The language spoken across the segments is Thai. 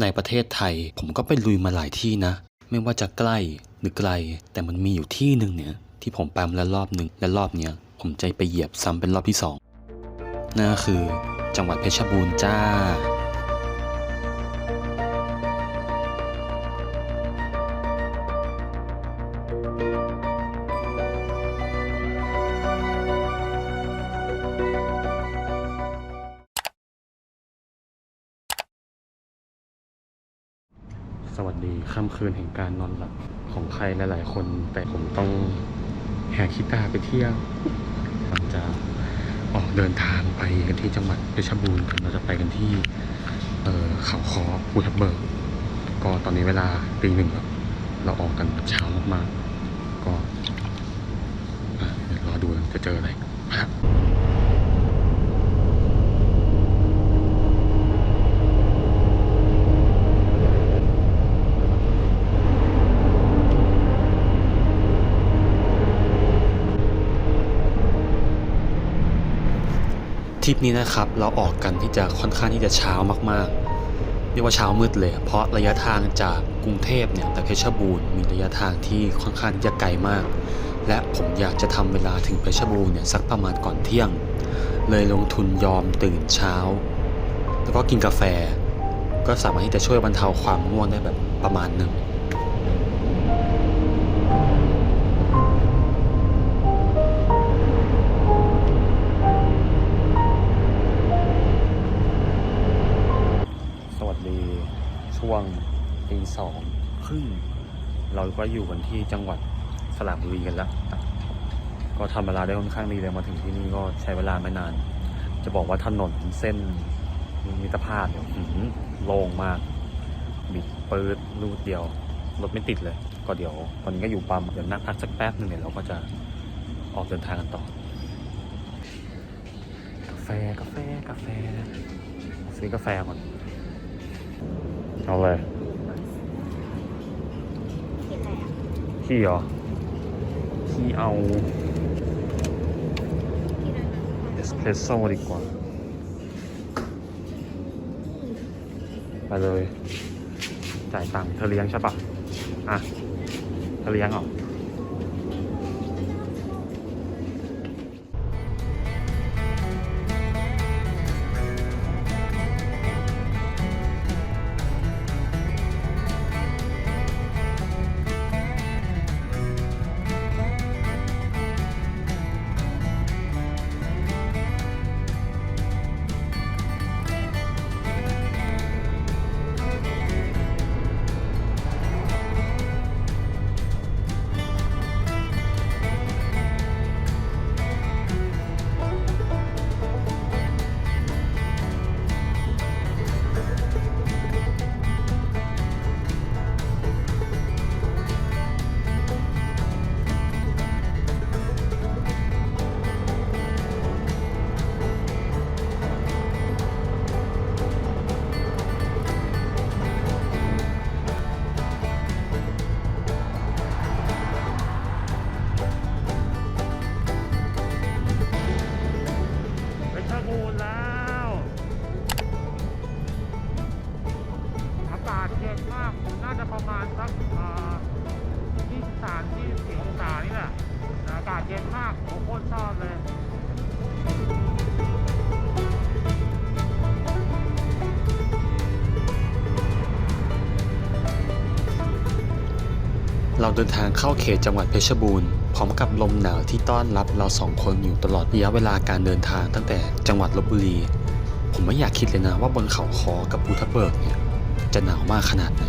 ในประเทศไทยผมก็ไปลุยมาหลายที่นะ ไม่ว่าจะใกล้หรือไกล แต่มันมีอยู่ที่หนึ่งเนี่ยที่ผมไปมาแล้วรอบหนึ่งและรอบเนี้ยผมใจไปเหยียบซ้ำเป็นรอบที่สองนั่นก็คือจังหวัดเพชรบูรณ์จ้า คืนแห่งการนอนหลับของใครหลายๆคน แต่ผมต้องแหกคิตาไปเที่ยวเราจะออกเดินทางไปกันที่จังหวัดเพชรบูรณ์เราจะไปกันที่เขาคอภูทับเบิกก็ตอนนี้เวลาตีหนึ่งแล้วเราออกกันเช้ามากๆก็อะเดี๋ยวรอดูจะเจออะไรครับ ทริปนี้นะครับเราออกกันที่จะค่อนข้างที่จะเช้ามากๆ เรียกว่าเช้ามืดเลย เพราะระยะทางจากกรุงเทพเนี่ยไปเพชรบูรณ์มีระยะทางที่ค่อนข้างที่จะไกลมาก และผมอยากจะทำเวลาถึงเพชรบูรณ์เนี่ยสักประมาณก่อนเที่ยง เลยลงทุนยอมตื่นเช้า แล้วก็กินกาแฟ ก็สามารถที่จะช่วยบรรเทาความง่วงได้แบบประมาณหนึ่ง สองครึ่งเราก็อยู่กันที่จังหวัดสระบุรีกันแล้ว ก็ทำเวลาได้ค่อนข้างดีเลยมาถึงที่นี่ก็ใช้เวลาไม่นาน จะบอกว่าถนนเส้นมิตรภาพเนี่ยอื้อหือโล่งมากบิดปืดรูดเดียวรถไม่ติดเลย ก็เดี๋ยวตอนนี้ก็อยู่ปั๊มเดี๋ยวนั่งพักสักแป๊บหนึ่งเนี่ยเราก็จะออกเดินทางกันต่อกาแฟกาแฟกาแฟ ซื้อกาแฟก่อนเอาเลย กินอะไรอะ ขี้เหรอขี้เอาเอสเพรสโซ่ดีกว่า ไปเลย จ่ายตังค์เธอเลี้ยงใช่ปะอะ เธอเลี้ยงเหรอ เดินทางเข้าเขตจังหวัดเพชรบูรณ์พร้อมกับลมหนาวที่ต้อนรับเราสองคนอยู่ตลอดระยะเวลาการเดินทางตั้งแต่จังหวัดลบบุรี ผมไม่อยากคิดเลยนะว่าบนเขาคอกับภูทับเบิกเนี่ยจะหนาวมากขนาดไหน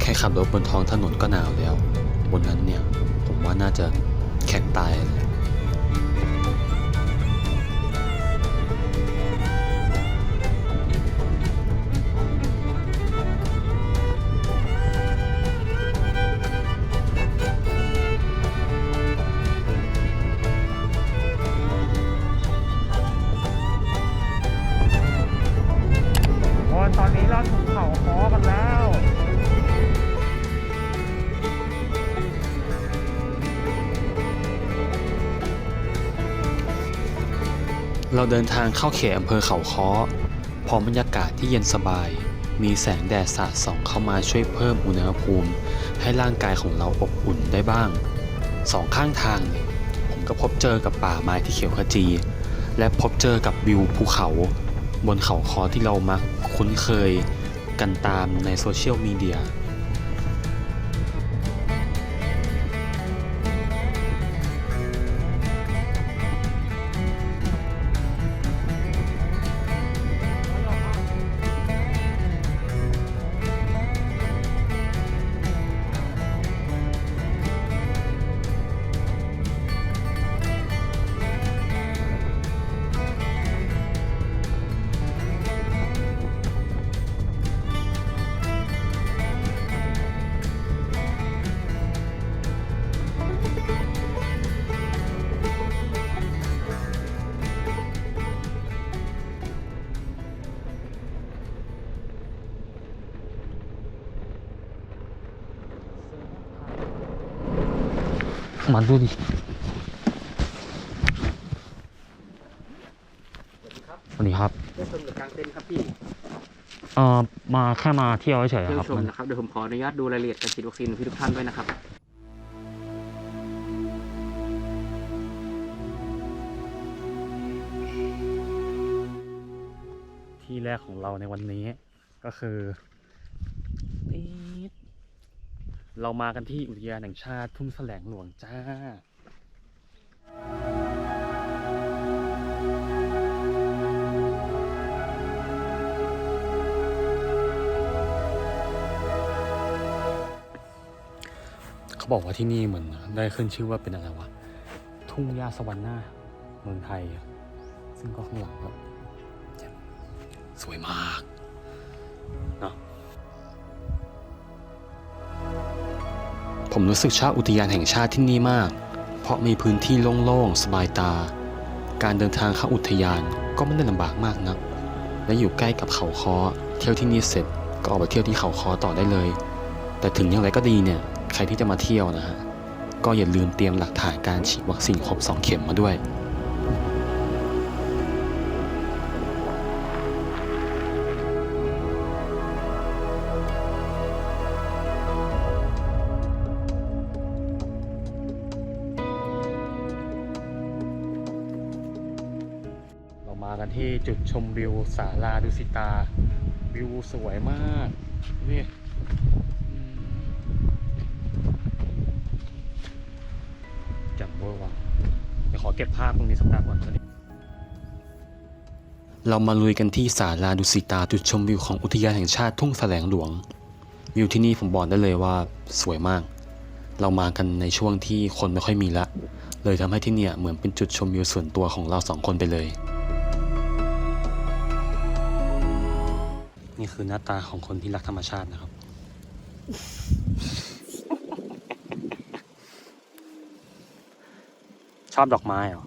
แค่ขับรถบนท้องถนนก็หนาวแล้ว บนนั้นเนี่ย ผมว่าน่าจะแข็งตายเลย เดินทางเข้าเขตอำเภอเขาค้อพร้อมบรรยากาศที่เย็นสบาย มีแสงแดดสาดส่องเข้ามาช่วยเพิ่มอุณหภูมิ ให้ร่างกายของเราอบอุ่นได้บ้าง สองข้างทางเนี่ยผมก็พบเจอกับป่าไม้ที่เขียวขจี และพบเจอกับวิวภูเขา บนเขาคอที่เรามักคุ้นเคยกันตามในโซเชียลมีเดีย มาดูดิสวัสดีครับสวัสดีครับเที่ยวชมหรือกลางเต็นท์ครับพี่เอ่อมาแค่มาเที่ยวเฉยๆเที่ยควรับชมมันนะครับเดี๋ยวผมขออนุญาตดูรายละเอียดการฉีดวัคซีนของพี่ทุกท่านด้วยนะครับ ที่แรกของเราในวันนี้ก็คือนี่ เรามากันที่อุทยานแห่งชาติทุ่งแสลงหลวงจ้า เขาบอกว่าที่นี่เหมือนได้ขึ้นชื่อว่าเป็นอะไรวะ ทุ่งหญ้าสวรรค์หน้าเมืองไทย ซึ่งก็ข้างหลังแบบสวยมากเนาะ ผมรู้สึกชอบอุทยานแห่งชาติที่นี่มาก เพราะมีพื้นที่โล่งๆ สบายตา การเดินทางเข้าอุทยานก็ไม่ได้ลำบากมากนัก และอยู่ใกล้กับเขาคอเที่ยวที่นี่เสร็จก็ออกไปเที่ยวที่เขาคอต่อได้เลย แต่ถึงอย่างไรก็ดีเนี่ย ใครที่จะมาเที่ยวนะฮะ ก็อย่าลืมเตรียมหลักฐานการฉีดวัคซีนครบ 2 เข็มมาด้วย จุดชมวิวสาราดุสิตา วิวสวยมากนี่จังเวอร์ว่ะเดี๋ยวขอเก็บภาพตรงนี้สักแป๊บก่อนก็ดีเรามาลุยกันที่ศาลาดุสิตาจุดชมวิวของอุทยานแห่งชาติทุ่งแสลงหลวง วิวที่นี่ผมบอกได้เลยว่าสวยมาก เรามากันในช่วงที่คนไม่ค่อยมีละ เลยทำให้ที่เนี่ยเหมือนเป็นจุดชมวิวส่วนตัวของเราสองคนไปเลย นี่คือหน้าตาของคนที่รักธรรมชาตินะครับ ชอบดอกไม้เหรอ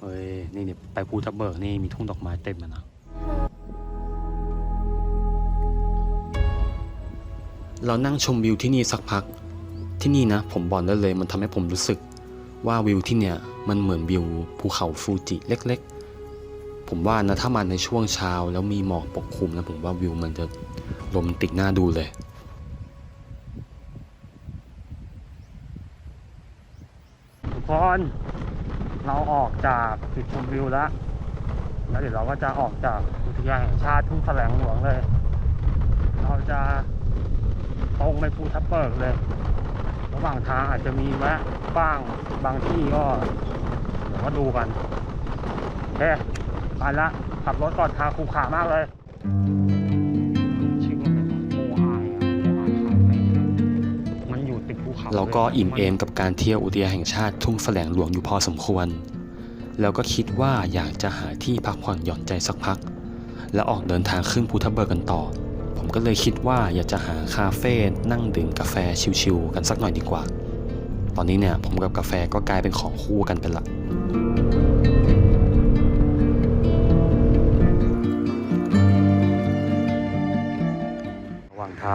เฮ้ย นี่เนี่ยไปภูทับเบิกนี่มีทุ่งดอกไม้เต็มเลยนะ เรานั่งชมวิวที่นี่สักพัก ที่นี่นะ ผมบอกได้เลยมันทำให้ผมรู้สึกว่าวิวที่เนี่ย มันเหมือนวิวภูเขาฟูจิเล็ก ๆ ผมว่านะถ้ามาในช่วงเช้าแล้วมีหมอกปกคลุมนะผมว่าวิวมันจะโรแมติกน่าดูเลยทุกคนเราออกจากจุดชมวิวแล้วแล้วเดี๋ยวเราก็จะออกจากอุทยานแห่งชาติทุ่งแสลงหลวงเลย เราจะตรงไปภูทับเบิกเลย ระหว่างทางอาจจะมีแวะบ้างบางที่ก็เดี๋ยวก็ดูกันโอเค ไปละขับรถก่อนทางคูขามากเลยชื่อว่าเป็นโมไฮอะโมไฮคาเฟ่มันอยู่ติดภูเขาเราก็อิ่มเอมกับการเที่ยวอุทยานแห่งชาติทุ่งแสลงหลวงอยู่พอสมควร แล้วก็คิดว่าอยากจะหาที่พักผ่อนหย่อนใจสักพัก แล้วออกเดินทางขึ้นภูทับเบิกกันต่อ ผมก็เลยคิดว่าอยากจะหาคาเฟ่นั่งดื่มกาแฟชิลๆกันสักหน่อยดีกว่า ตอนนี้เนี่ยผมกับกาแฟก็กลายเป็นของคู่กันไปละ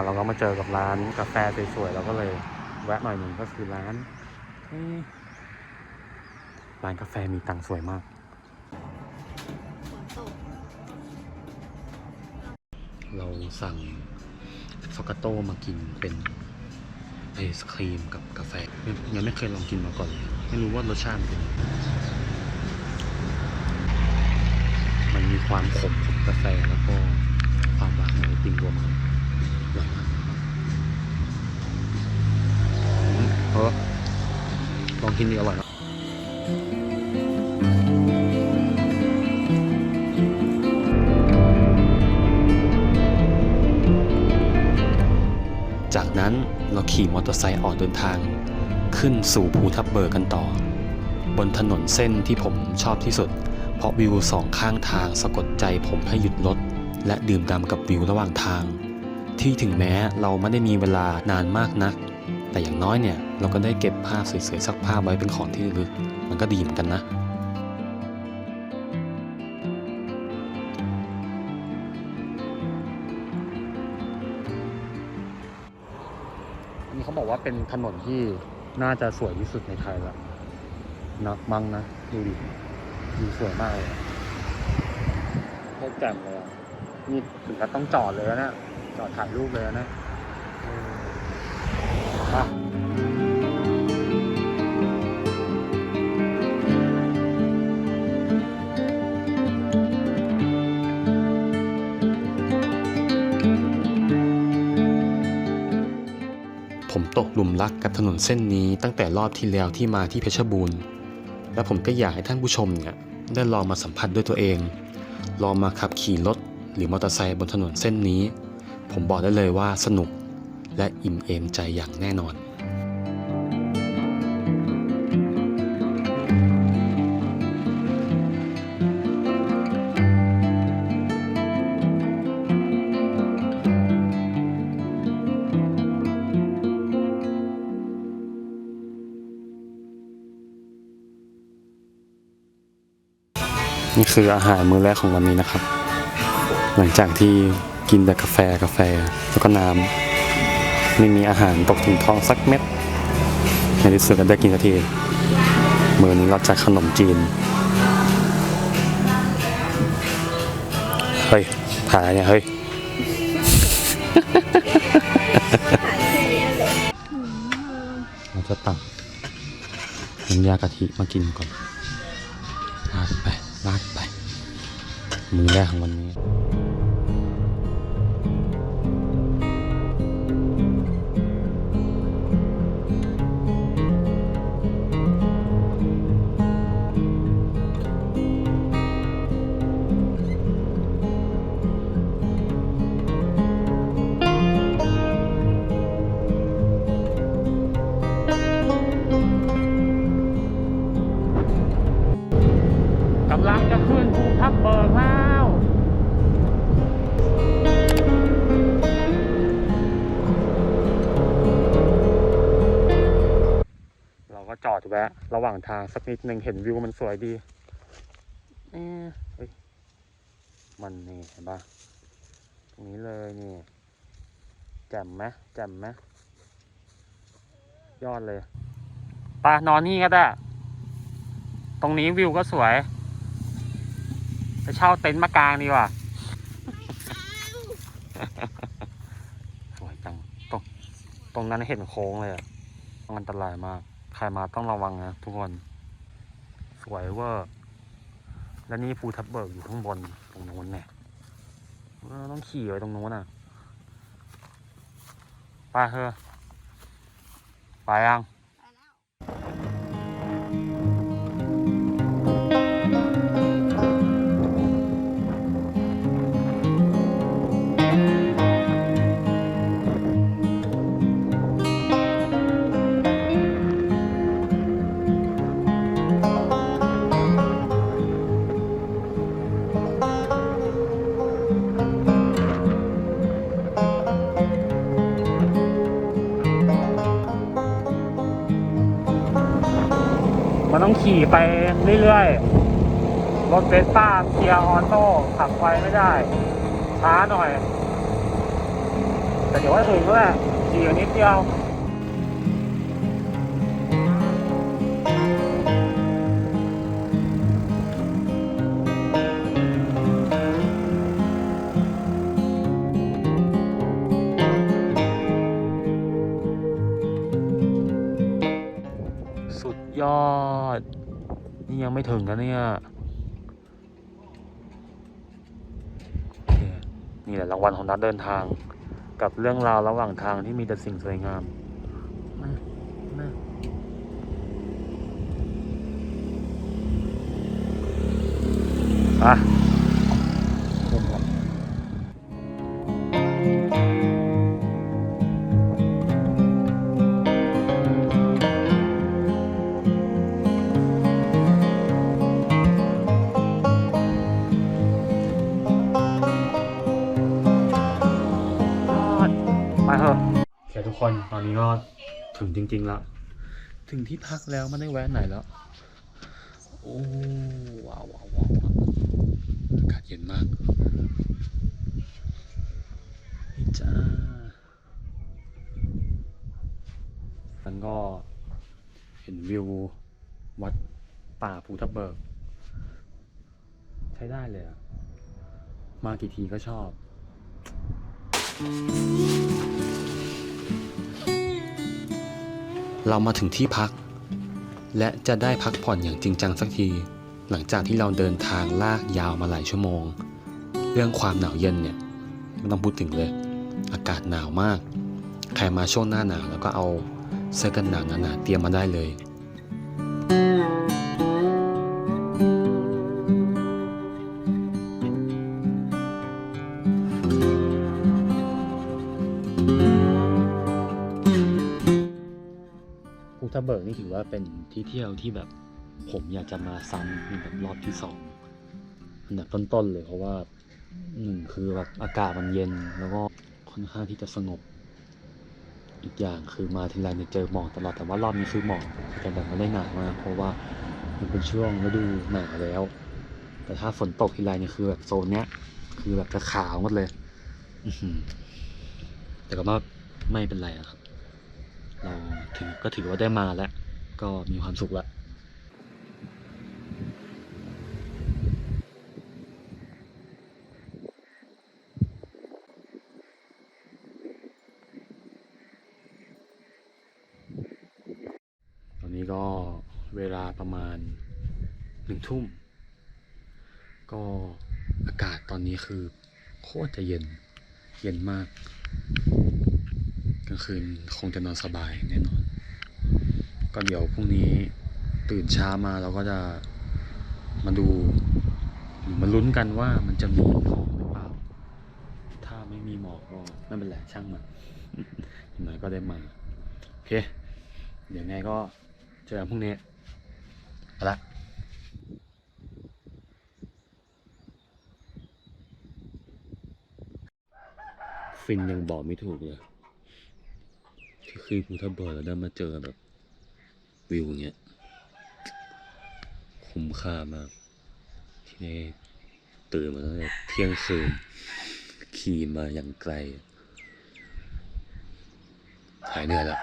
เราก็มาเจอกับร้านกาแฟสวยๆเราก็เลยแวะหน่อยหนึ่งก็คือร้านร้านกาแฟมีตังสวยมาก เราสั่งฟอกาโต้มากินเป็นไอศครีมกับกาแฟยังไม่เคยลองกินมาก่อนเลยไม่รู้ว่ารสชาติมันเป็นมันมีความขมของกาแฟแล้วก็ความหวานของไอติมรวมกันอร่อยมาก เออลองกินดีอร่อยนะจากนั้นเราขี่มอเตอร์ไซค์ออกเดินทาง ขึ้นสู่ภูทับเบิกกันต่อ บนถนนเส้นที่ผมชอบที่สุด เพราะวิวสองข้างทางสะกดใจผมให้หยุดรถและดื่มด่ำกับวิวระหว่างทาง ที่ถึงแม้เราไม่ได้มีเวลานานมากนัก แต่อย่างน้อยเนี่ย เราก็ได้เก็บภาพสวยๆสักภาพไว้เป็นของที่ระลึก มันก็ดีเหมือนกันนะอันนี้เขาบอกว่าเป็นถนนที่น่าจะสวยที่สุดในไทยละนะมั้งนะ ดูดิดูสวยมากเลยโคตรแจ่มเลยนี่ถึงกับต้องจอดเลยนะ จอดถ่ายรูปเลยนะอะ ลักกับถนนเส้นนี้ตั้งแต่รอบที่แล้วที่มาที่เพชรบูรณ์ และผมก็อยากให้ท่านผู้ชมเนี่ยได้ลองมาสัมผัสด้วยตัวเอง ลองมาขับขี่รถหรือมอเตอร์ไซค์บนถนนเส้นนี้ ผมบอกได้เลยว่าสนุกและอิ่มเอมใจอย่างแน่นอน คืออาหารมื้อแรกของวันนี้นะครับ หลังจากที่กินแต่กาแฟกาแฟแล้วก็น้ำไม่มีอาหารตกถึงท้องสักเม็ดในที่สุดก็ได้กินสักทีมื้อนี้เราจัดขนมจีนเฮ้ยถ่ายอะไรเนี่ยเฮ้ยเราจะตักน้ำยากะทิมากินก่อน มือแรกขอ งวันนี้กำลังจะขึ้นภูทับเบิกแล้วเราก็จอดแวะ ระหว่างทางสักนิดหนึ่งเห็นวิวมันสวยดีเอ๊ะเฮ้ยมันนี่เห็นปะตรงนี้เลยนี่แจ่มไหมแจ่มไหมยอดเลยไปนอนนี่ก็ได้ ตรงนี้วิวก็สวย ไปเช่าเต็นท์มากางดีกว่าสวยจังตรงตรงนั้นเห็นโค้งเลยอะอันตรายมาก ใครมาต้องระวังนะทุกคน สวยเวอร์และนี่ภูทับเบิกอยู่ข้างบนตรงนู้นเนี่ยต้องขี่ไปตรงนู้นอะไปเถอะไปยัง มันต้องขี่ไปเรื่อยๆ รถเวสป้าเกียร์ออโต้ขับไปไม่ได้ ช้าหน่อย แต่เดี๋ยวว่าถึงแล้วขี่อยู่นิดเดียว ยังไม่ถึงนะเนี่ยนี่แหละรางวัลของนักเดินทาง กับเรื่องราวระหว่างทางที่มีแต่สิ่งสวยงามอะ นนี้ก็ถึงจริงๆแล้ว ถึงที่พักแล้วไม่ได้แวะไหนแล้ว โอ้ว้าวว้าวว้าวอากาศเย็นมากนี่จ้ามันก็เห็นวิววัดป่าภูทับเบิก ใช้ได้เลยอะมากี่ทีก็ชอบ เรามาถึงที่พัก และจะได้พักผ่อนอย่างจริงจังสักที หลังจากที่เราเดินทางลากยาวมาหลายชั่วโมง เรื่องความหนาวเย็นเนี่ยไม่ต้องพูดถึงเลย อากาศหนาวมาก ใครมาช่วงหน้าหนาวแล้วก็เอาเสื้อกันหนาวหนาๆเตรียมมาได้เลย ภูทับเบิกนี่ถือว่าเป็นที่เที่ยวที่แบบผมอยากจะมาซ้ำเป็นแบบรอบที่สองอันดับต้นๆเลยเพราะว่าหนึ่งคือแบบอากาศมันเย็นแล้วก็ค่อนข้างที่จะสงบ อีกอย่างคือมาทีไรเนี่ยเจอหมอกตลอดแต่ว่ารอบนี้คือหมอกแต่แบบไม่ได้หนามากเพราะว่ามันเป็นช่วงฤดูหนาวแล้ว แต่ถ้าฝนตกทีไรเนี่ยคือแบบโซนเนี้ย คือแบบจะขาวหมดเลยแต่ก็ไม่เป็นไรอะครับ เราถือก็ถือว่าได้มาแล้ว ก็มีความสุขล้วตอนนี้ก็เวลาประมาณหนึ่งทุ่ม ก็อากาศตอนนี้คือโคตรจะเย็นเย็นมากางคืนคงจะนอนสบายแน่นอน ก็เดี๋ยวพรุ่งนี้ตื่นเช้ามาเราก็จะมาดูหรือมาลุ้นกันว่ามันจะมีหมอกหรือเปล่า ถ้าไม่มีหมอกก็ไม่เป็นไรช่างมันอย่างน้อยก็ได้มา โอเค เดี๋ยวไงก็เจอกันพรุ่งนี้เอาละฟินยังบอกไม่ถูกเลย คือภูทับเบิกแล้วได้มาเจอแบบ วิวอย่างเงี้ย คุ้มค่ามาก ที่ได้ตื่นมาตั้งแต่เที่ยงคืน ขี่มาอย่างไกล หายเหนื่อยแล้ว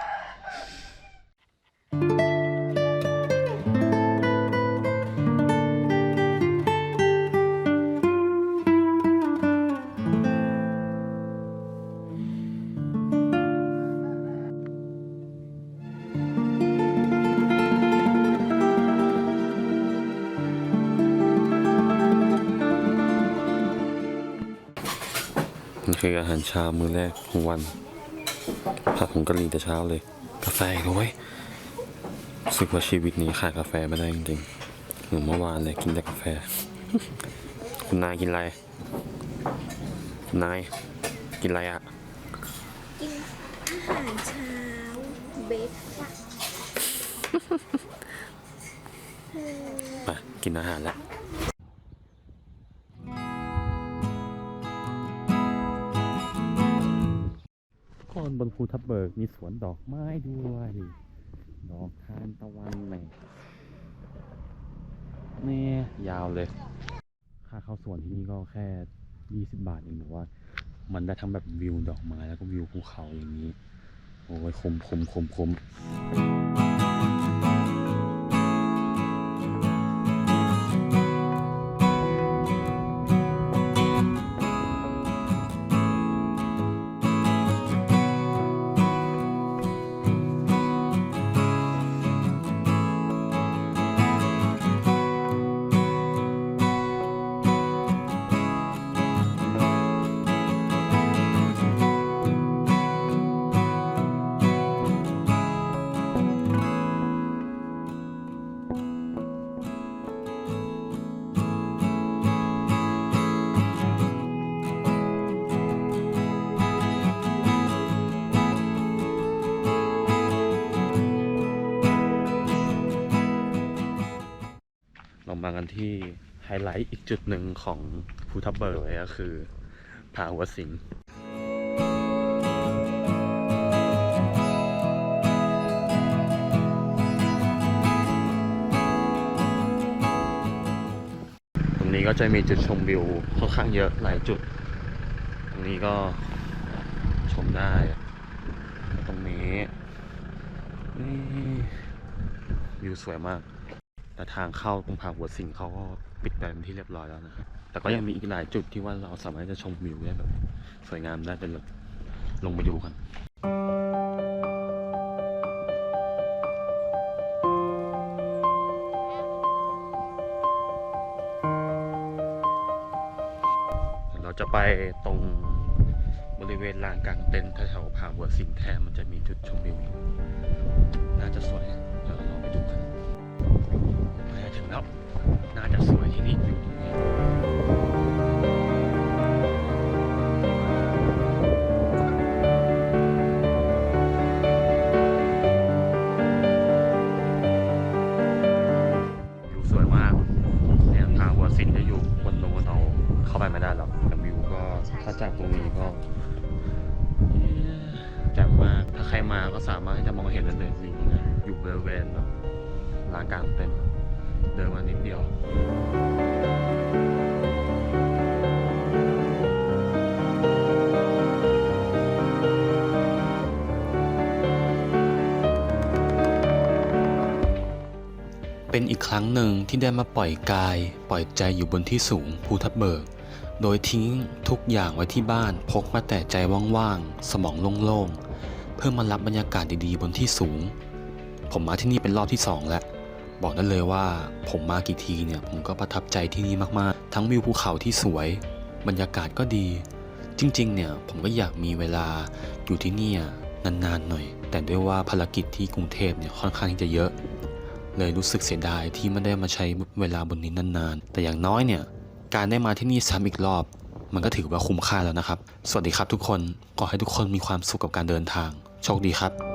คืออาหารเช้ามื้อแรกของวันผัดผงกะหรี่แต่เช้าเลย กาแฟอีกด้วยรู้สึกว่าชีวิตนี้ขาดกาแฟไม่ได้จริงๆเหมือนเมื่อวานเลยกินแต่กาแฟ คุณนายกินอะไรคุณนายกินอะไรอะ กินอาหารเช้าเบรกฟาสต์ไปกินอาหารแล้ว ภูทับเบิกมีสวนดอกไม้ด้วย ดอกทานตะวันเนี่ยนี่ยาวเลย ค่าเข้าสวนที่นี่ก็แค่ 20 บาทเองแต่ว่า มันได้ทั้งแบบวิวดอกไม้แล้วก็วิวภูเขาอย่างนี้ โอ้ยคุ้มคุ้มคุ้มคุ้ม กันที่ไฮไลท์อีกจุดหนึ่งของภูทับเบิกเลยก็คือผาหัวสิงตรงนี้ก็จะมีจุดชมวิวค่อนข้างเยอะหลายจุด ตรงนี้ก็ชมได้ ตรงนี้นี่วิวสวยมาก แต่ทางเข้าตรงผาหัวสิงเขาก็ปิดไปเป็นที่เรียบร้อยแล้วนะครับ แต่ก็ยังมีอีกหลายจุดที่ว่าเราสามารถจะชมวิวได้แบบสวยงามได้เป็นแบบลงไปดูกันเราจะไปตรงบริเวณลานกลางเต็นท์แถวผาหัวสิงแทนมันจะมีจุดชมวิวน่าจะสวยเดี๋ยวเราลองไปดูกัน น่าจะถึง อีกครั้งหนึ่งที่ได้มาปล่อยกาย ปล่อยใจอยู่บนที่สูงภูทับเบิก โดยทิ้งทุกอย่างไว้ที่บ้านพกมาแต่ใจว่างๆ สมองโล่งๆ เพื่อมารับบรรยากาศดีๆ บนที่สูง ผมมาที่นี่เป็นรอบที่สองแล้วบอกได้เลยว่าผมมากี่ทีเนี่ยผมก็ประทับใจที่นี่มากๆ ทั้งวิวภูเขาที่สวย บรรยากาศก็ดี จริงๆ เนี่ยผมก็อยากมีเวลาอยู่ที่นี่นานๆหน่อย แต่ด้วยว่าภารกิจที่กรุงเทพเนี่ยค่อนข้างที่จะเยอะ เลยรู้สึกเสียดายที่ไม่ได้มาใช้เวลาบนนี้นานๆ แต่อย่างน้อยเนี่ย การได้มาที่นี่ซ้ำอีกรอบ มันก็ถือว่าคุ้มค่าแล้วนะครับ สวัสดีครับทุกคน ขอให้ทุกคนมีความสุขกับการเดินทาง โชคดีครับ